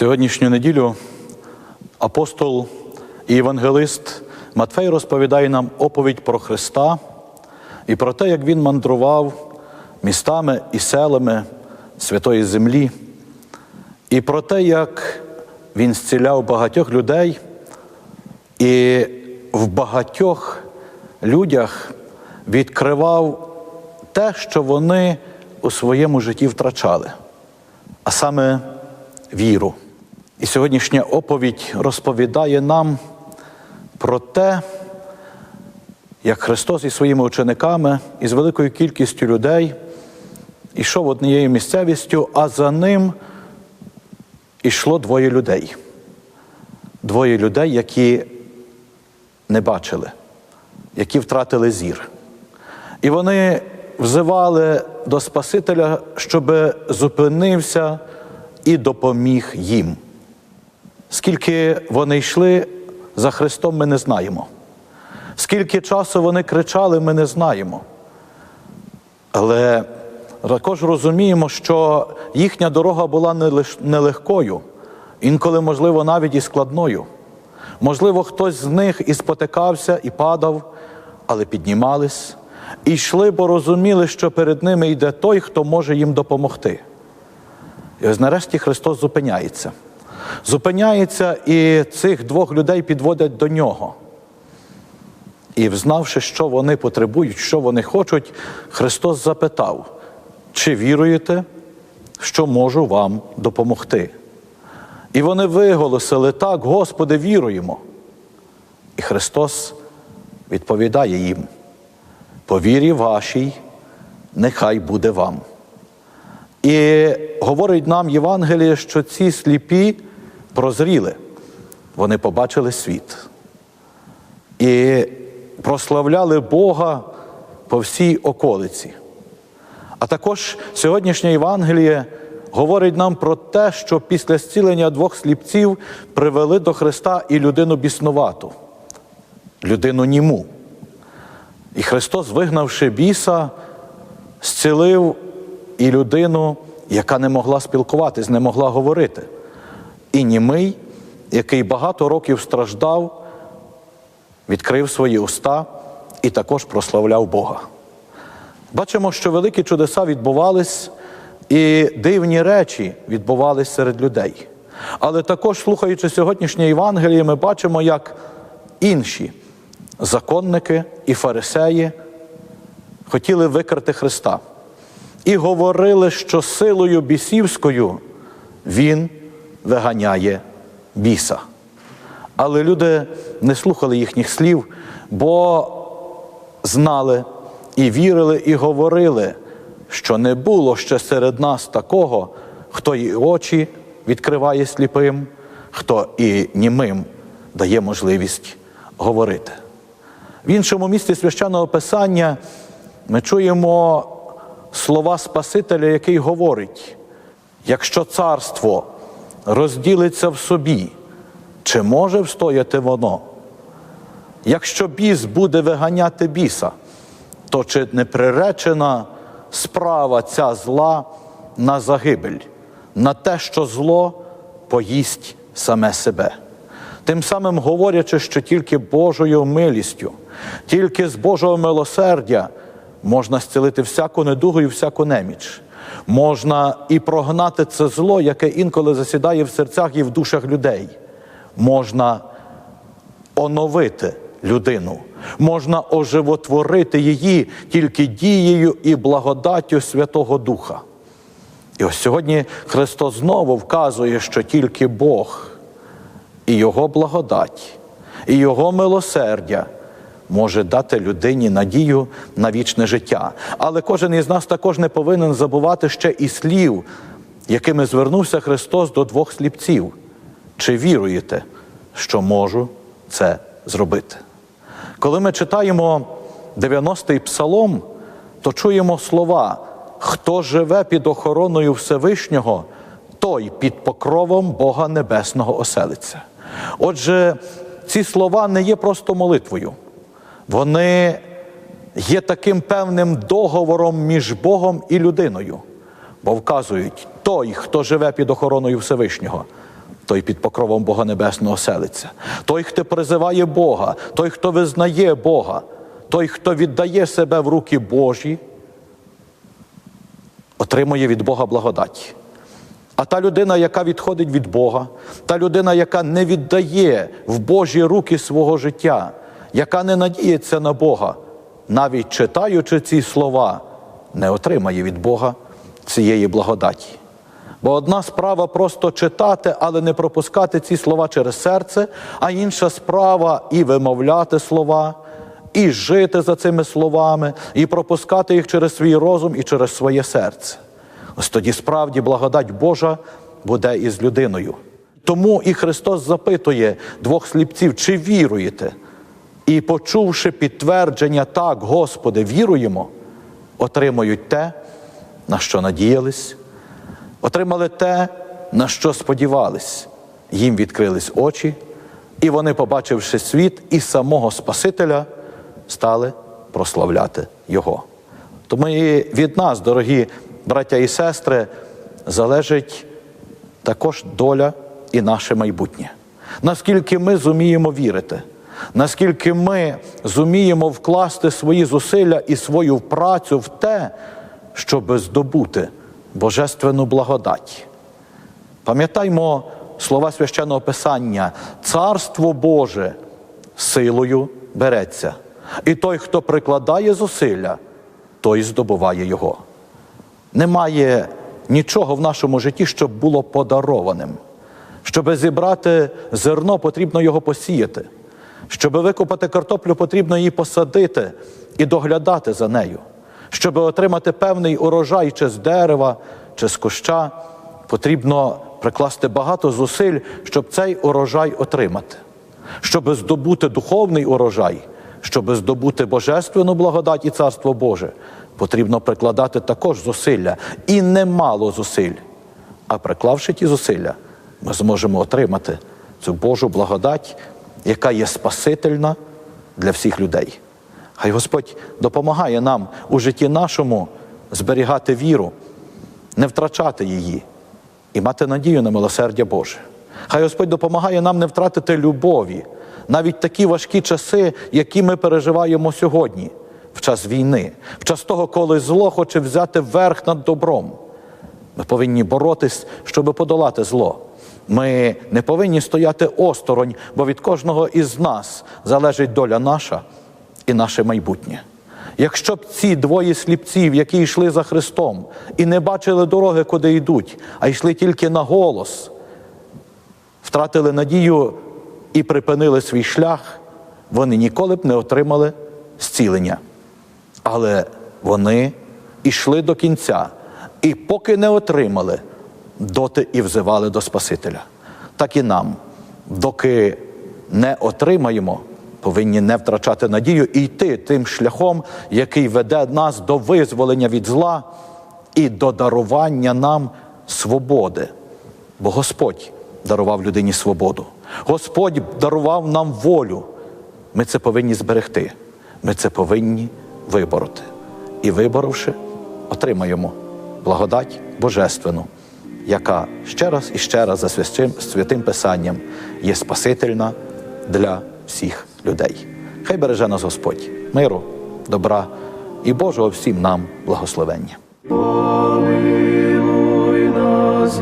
Сьогоднішню неділю апостол і євангелист Матфей розповідає нам оповідь про Христа і про те, як він мандрував містами і селами святої землі, і про те, як він зціляв багатьох людей, і в багатьох людях відкривав те, що вони у своєму житті втрачали, а саме віру. І сьогоднішня оповідь розповідає нам про те, як Христос із своїми учениками і з великою кількістю людей ішов однією місцевістю, а за ним ішло двоє людей. Двоє людей, які не бачили, які втратили зір. І вони взивали до Спасителя, щоб зупинився і допоміг їм. Скільки вони йшли за Христом, ми не знаємо. Скільки часу вони кричали, ми не знаємо. Але також розуміємо, що їхня дорога була нелегкою, інколи, можливо, навіть і складною. Можливо, хтось з них і спотикався, і падав, але піднімались, і йшли, бо розуміли, що перед ними йде той, хто може їм допомогти. І ось нарешті Христос зупиняється. Зупиняється, і цих двох людей підводять до нього. І, взнавши, що вони потребують, що вони хочуть, Христос запитав, чи віруєте, що можу вам допомогти? І вони виголосили так, Господи, віруємо. І Христос відповідає їм: по вірі вашій, нехай буде вам. І говорить нам Євангеліє, що ці сліпі прозріли, вони побачили світ і прославляли Бога по всій околиці. А також сьогоднішнє Євангеліє говорить нам про те, що після зцілення двох сліпців привели до Христа і людину біснувату, людину німу. І Христос, вигнавши біса, зцілив і людину, яка не могла спілкуватись, не могла говорити. І німий, який багато років страждав, відкрив свої уста і також прославляв Бога. Бачимо, що великі чудеса відбувались, і дивні речі відбувались серед людей. Але також, слухаючи сьогоднішнє Євангеліє, ми бачимо, як інші законники і фарисеї хотіли викрити Христа і говорили, що силою бісівською Він виганяє біса. Але люди не слухали їхніх слів, бо знали і вірили, і говорили, що не було ще серед нас такого, хто і очі відкриває сліпим, хто і німим дає можливість говорити. В іншому місці священного писання ми чуємо слова Спасителя, який говорить: якщо царство розділиться в собі, чи може встояти воно? Якщо біс буде виганяти біса, то чи не приречена справа ця зла на загибель, на те, що зло поїсть саме себе? Тим самим говорячи, що тільки Божою милістю, тільки з Божого милосердя можна зцілити всяку недугу і всяку неміч. Можна і прогнати це зло, яке інколи засідає в серцях і в душах людей. Можна оновити людину, можна оживотворити її тільки дією і благодаттю Святого Духа. І ось сьогодні Христос знову вказує, що тільки Бог і Його благодать, і Його милосердя може дати людині надію на вічне життя. Але кожен із нас також не повинен забувати ще і слів, якими звернувся Христос до двох сліпців. Чи віруєте, що можу це зробити? Коли ми читаємо 90-й псалом, то чуємо слова: хто живе під охороною Всевишнього, той під покровом Бога Небесного оселиться. Отже, ці слова не є просто молитвою, вони є таким певним договором між Богом і людиною, бо вказують, той, хто живе під охороною Всевишнього, той під покровом Бога Небесного селиться. Той, хто призиває Бога, той, хто визнає Бога, той, хто віддає себе в руки Божі, отримує від Бога благодать. А та людина, яка відходить від Бога, та людина, яка не віддає в Божі руки свого життя, яка не надіється на Бога, навіть читаючи ці слова, не отримає від Бога цієї благодаті. Бо одна справа просто читати, але не пропускати ці слова через серце, а інша справа і вимовляти слова, і жити за цими словами, і пропускати їх через свій розум і через своє серце. Ось тоді справді благодать Божа буде із людиною. Тому і Христос запитує двох сліпців, чи віруєте? І, почувши підтвердження, так, Господи, віруємо, отримують те, на що надіялись, отримали те, на що сподівались. Їм відкрились очі, і вони, побачивши світ і самого Спасителя, стали прославляти Його. Тому і від нас, дорогі браття і сестри, залежить також доля і наше майбутнє. Наскільки ми зуміємо вірити, наскільки ми зуміємо вкласти свої зусилля і свою працю в те, щоб здобути божественну благодать. Пам'ятаймо слова священного Писання: Царство Боже силою береться, і той, хто прикладає зусилля, той здобуває його. Немає нічого в нашому житті, щоб було подарованим. Щоб зібрати зерно, потрібно його посіяти. Щоб викопати картоплю, потрібно її посадити і доглядати за нею. Щоб отримати певний урожай чи з дерева, чи з куща, потрібно прикласти багато зусиль, щоб цей урожай отримати. Щоб здобути духовний урожай, щоб здобути божественну благодать і царство Боже, потрібно прикладати також зусилля і немало зусиль. А приклавши ті зусилля, ми зможемо отримати цю Божу благодать, яка є спасительна для всіх людей. Хай Господь допомагає нам у житті нашому зберігати віру, не втрачати її і мати надію на милосердя Боже. Хай Господь допомагає нам не втратити любові, навіть такі важкі часи, які ми переживаємо сьогодні, в час війни, в час того, коли зло хоче взяти верх над добром. Ми повинні боротись, щоб подолати зло. Ми не повинні стояти осторонь, бо від кожного із нас залежить доля наша і наше майбутнє. Якщо б ці двоє сліпців, які йшли за Христом і не бачили дороги, куди йдуть, а йшли тільки на голос, втратили надію і припинили свій шлях, вони ніколи б не отримали зцілення. Але вони йшли до кінця, і поки не отримали, доти і взивали до Спасителя. Так і нам, доки не отримаємо, повинні не втрачати надію і йти тим шляхом, який веде нас до визволення від зла і до дарування нам свободи. Бо Господь дарував людині свободу. Господь дарував нам волю. Ми це повинні зберегти. Ми це повинні вибороти. І виборовши, отримаємо благодать Божественну, яка ще раз і ще раз за святим, святим Писанням є Спасительна для всіх людей. Хай береже нас Господь, миру, добра і Божого всім нам благословення. Помилуй нас,